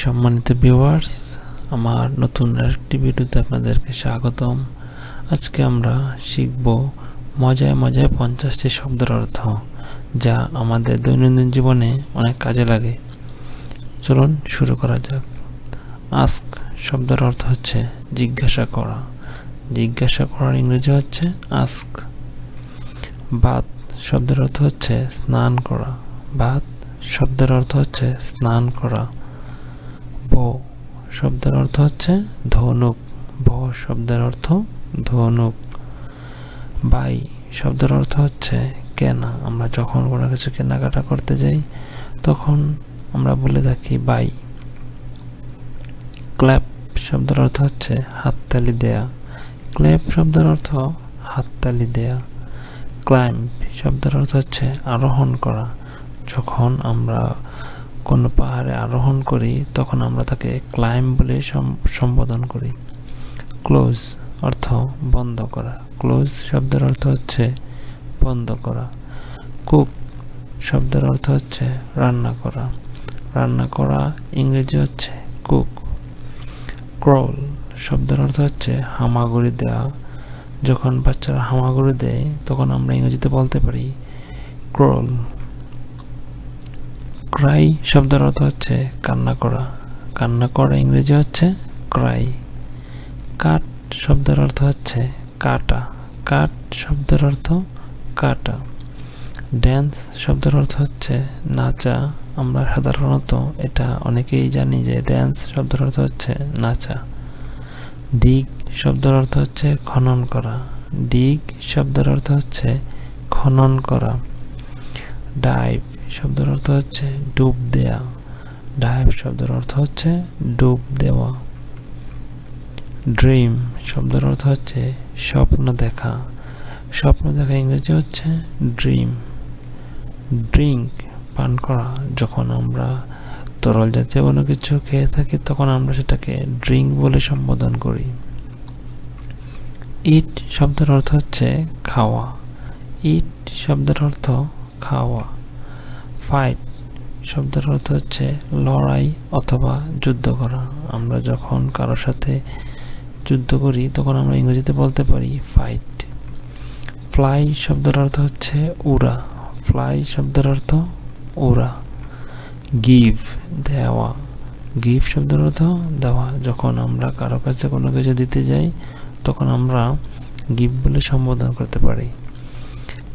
সম্মানিত ভিউয়ার্স আমার নতুন আরেকটি ভিডিওতে আপনাদেরকে স্বাগতম। আজকে আমরা শিখব মজায় মজায় পঞ্চাশটি শব্দের অর্থ, যা আমাদের দৈনন্দিন জীবনে অনেক কাজে লাগে। চলুন শুরু করা যাক। আস্ক শব্দের অর্থ হচ্ছে জিজ্ঞাসা করা। জিজ্ঞাসা করার ইংরেজি হচ্ছে আস্ক। বাত শব্দের অর্থ হচ্ছে স্নান করা। বাত শব্দের অর্থ হচ্ছে স্নান করা। শব্দের অর্থ হচ্ছে ধনুক। ব শব্দের অর্থ ধনুক। বাই শব্দের অর্থ হচ্ছে কেনা। আমরা যখন কোনো কিছু কেনাকাটা করতে যাই, তখন আমরা বলে থাকি বাই। ক্ল্যাপ শব্দের অর্থ হচ্ছে হাততালি দেয়া। ক্ল্যাপ শব্দের অর্থ হাততালি দেয়া। ক্লাইম্ব শব্দের অর্থ হচ্ছে আরোহণ করা। যখন আমরা কোনো পাহাড়ে আরোহণ করি, তখন আমরা তাকে ক্লাইম্ব বলে সম্বোধন করি। ক্লোজ অর্থ বন্ধ করা। ক্লোজ শব্দের অর্থ হচ্ছে বন্ধ করা। কুক শব্দের অর্থ হচ্ছে রান্না করা। রান্না করা ইংরেজি হচ্ছে কুক ক্রল শব্দের অর্থ হচ্ছে হামাগুড়ি দেওয়া যখন বাচ্চারা হামাগুড়ি দেয়, তখন আমরা ইংরেজিতে বলতে পারি ক্রল ক্রাই শব্দের অর্থ হচ্ছে কান্না করা। কান্না করা ইংরেজি হচ্ছে ক্রাই কাট শব্দের অর্থ হচ্ছে কাটা। কাট শব্দের অর্থ কাটা। ড্যান্স শব্দের অর্থ হচ্ছে নাচা। আমরা সাধারণত এটা অনেকেই জানি যে ড্যান্স শব্দের অর্থ হচ্ছে নাচা। ডিগ শব্দের অর্থ হচ্ছে খনন করা। ডিগ শব্দের অর্থ হচ্ছে খনন করা। ডাইভ শব্দের অর্থ হচ্ছে ডুব দেয়া। ডাইভ শব্দের অর্থ হচ্ছে ডুব দেওয়া। ড্রিম শব্দের অর্থ হচ্ছে স্বপ্ন দেখা। স্বপ্ন দেখা ইংরেজি হচ্ছে ড্রিম। ড্রিঙ্ক পান করা। যখন আমরা তরল জাতীয় কোনো কিছু খেয়ে থাকি, তখন আমরা সেটাকে ড্রিঙ্ক বলে সম্বোধন করি। ইট শব্দের অর্থ হচ্ছে খাওয়া। ইট শব্দের অর্থ খাওয়া। ফাইট শব্দের অর্থ হচ্ছে লড়াই অথবা যুদ্ধ করা। আমরা যখন কারোর সাথে যুদ্ধ করি, তখন আমরা ইংরেজিতে বলতে পারি ফাইট ফ্লাই শব্দের অর্থ হচ্ছে উড়া। ফ্লাই শব্দের অর্থ উড়া। গিভ দেওয়া। গিভ শব্দের অর্থ দেওয়া। যখন আমরা কারও কাছে কোনো কিছু দিতে যাই, তখন আমরা গিভ বলে সম্বোধন করতে পারি।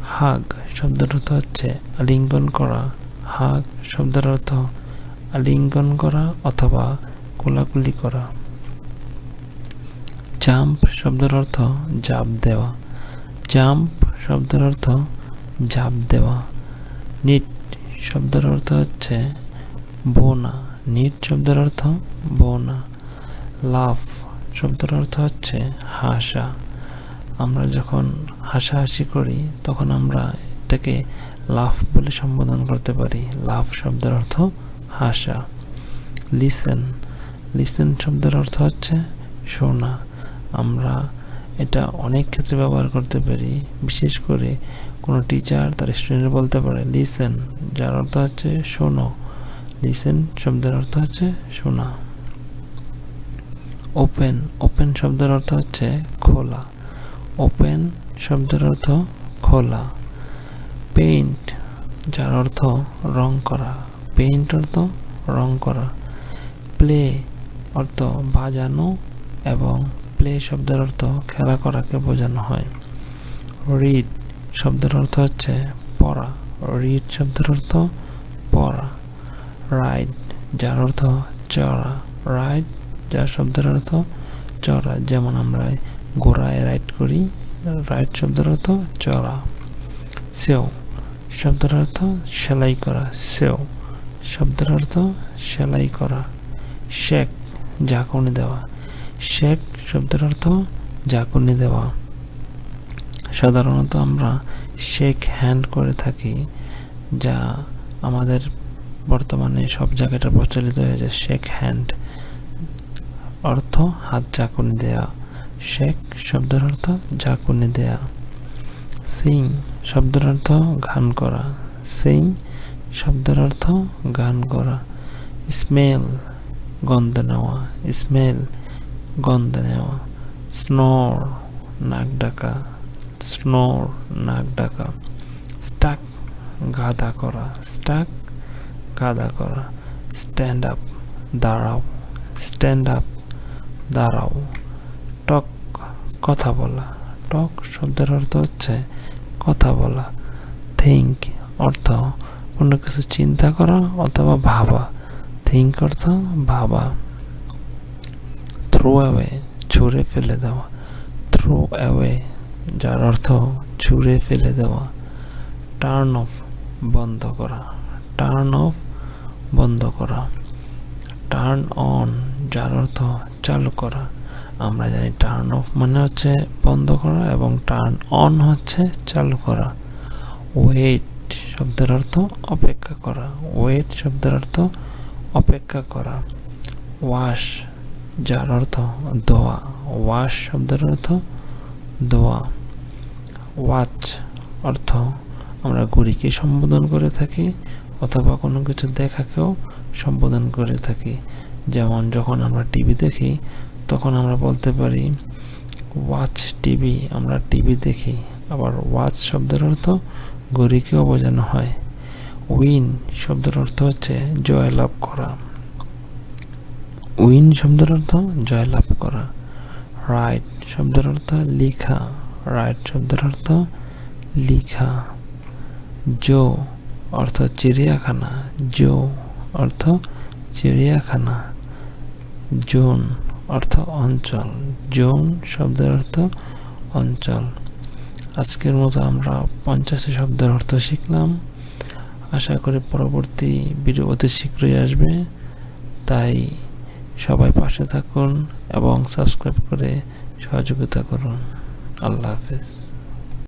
হাগ শব্দের অর্থ হচ্ছে আলিঙ্গন করা। হাগ শব্দের অর্থ আলিঙ্গন করা অথবা কোলাকুলি করা। জাম্প শব্দের অর্থ জাপ দেওয়া। জাম্প শব্দের অর্থ জাপ দেওয়া। নিট শব্দের অর্থ হচ্ছে বোনা। নিট শব্দের অর্থ বোনা। লাফ শব্দের অর্থ হচ্ছে হাসা। আমরা যখন হাসাহাসি করি, তখন আমরা এটাকে লাফ বলে সম্বোধন করতে পারি। লাফ শব্দের অর্থ হাসা। লিসেন লিসেন শব্দের অর্থ হচ্ছে শোনা। আমরা এটা অনেক ক্ষেত্রে ব্যবহার করতে পারি। বিশেষ করে কোনো টিচার তার স্টুডেন্ট বলতে পারে লিসেন যার অর্থ হচ্ছে শোনো। লিসেন শব্দের অর্থ হচ্ছে শোনা। ওপেন ওপেন শব্দের অর্থ হচ্ছে খোলা। ওপেন শব্দের অর্থ খোলা। পেইন্ট যার অর্থ রং করা। পেইন্ট অর্থ রং করা। প্লে অর্থ বাজানো এবং প্লে শব্দের অর্থ খেলা করাকে বোঝানো হয়। রিড শব্দের অর্থ হচ্ছে পড়া। রিড শব্দের অর্থ পড়া। রাইড যার অর্থ চড়া। রাইড যার শব্দের অর্থ চড়া। যেমন আমরা ঘোড়ায় রাইড করি রাইড শব্দের অর্থ চড়া। সেও শব্দের অর্থ সেলাই করা, সেও। শব্দের অর্থ সেলাই করা, শেক, ঝাঁকুনি দেওয়া। শেক শব্দের অর্থ ঝাঁকুনি দেওয়া। সাধারণত আমরা শেক হ্যান্ড করে থাকি, যা আমাদের বর্তমানে সব জায়গাটা প্রচলিত হয়েছে শেক হ্যান্ড। অর্থ হাত ঝাঁকুনি দেয়া, শেক শব্দের অর্থ ঝাঁকুনি দেয়া। সিং শব্দের অর্থ গান করা। সিং শব্দের অর্থ গান করা। স্মেল গন্ধ নেওয়া। স্মেল গন্ধ নেওয়া। স্নোর নাক ডাকা। স্নোর নাক ডাকা। স্টাক গাদা করা। স্টাক গাদা করা। স্ট্যান্ড আপ দাঁড়াও। স্ট্যান্ড আপ দাঁড়াও। টক কথা বলা। টক শব্দের অর্থ হচ্ছে কথা বলা। থিঙ্ক অর্থ কোনো কিছু চিন্তা করা অথবা ভাবা। থিঙ্ক অর্থ ভাবা। থ্রো অ্যাওয়ে ছুঁড়ে ফেলে দেওয়া। থ্রো অ্যাওয়ে যার অর্থ ছুঁড়ে ফেলে দেওয়া। টার্ন অফ বন্ধ করা। টার্ন অফ বন্ধ করা। টার্ন অন যার অর্থ চালু করা। আমরা জানি টার্ন অফ মানে হচ্ছে বন্ধ করা এবং টার্ন অন হচ্ছে চালু করা। ওয়েট শব্দের অর্থ অপেক্ষা করা। ওয়েট শব্দের অর্থ অপেক্ষা করা। ওয়াশ যার অর্থ দোয়া ওয়াশ শব্দের অর্থ দোয়া ওয়াচ অর্থ আমরা ঘড়িকে সম্বোধন করে থাকি অথবা কোনো কিছু দেখাকেও সম্বোধন করে থাকি। যেমন যখন আমরা টিভি দেখি তখন আমরা বলতে পারি ওয়াচ টিভি আমরা টিভি দেখি। আবার ওয়াচ শব্দের অর্থ ঘড়িকেও বোঝানো হয়। উইন শব্দের অর্থ হচ্ছে জয়লাভ করা। উইন শব্দের অর্থ জয়লাভ করা। রাইট শব্দের অর্থ লিখা। রাইট শব্দের অর্থ লিখা। জো অর্থ চিড়িয়াখানা। জো অর্থ চিড়িয়াখানা। জোন অর্থ অঞ্চল। জোন শব্দের অর্থ অঞ্চল। আজকের মতো আমরা পঞ্চাশটি শব্দের অর্থ শিখলাম। আশা করি পরবর্তী ভিডিও অতি শীঘ্রই আসবে। তাই সবাই পাশে থাকুন এবং সাবস্ক্রাইব করে সহযোগিতা করুন। আল্লাহ হাফেজ।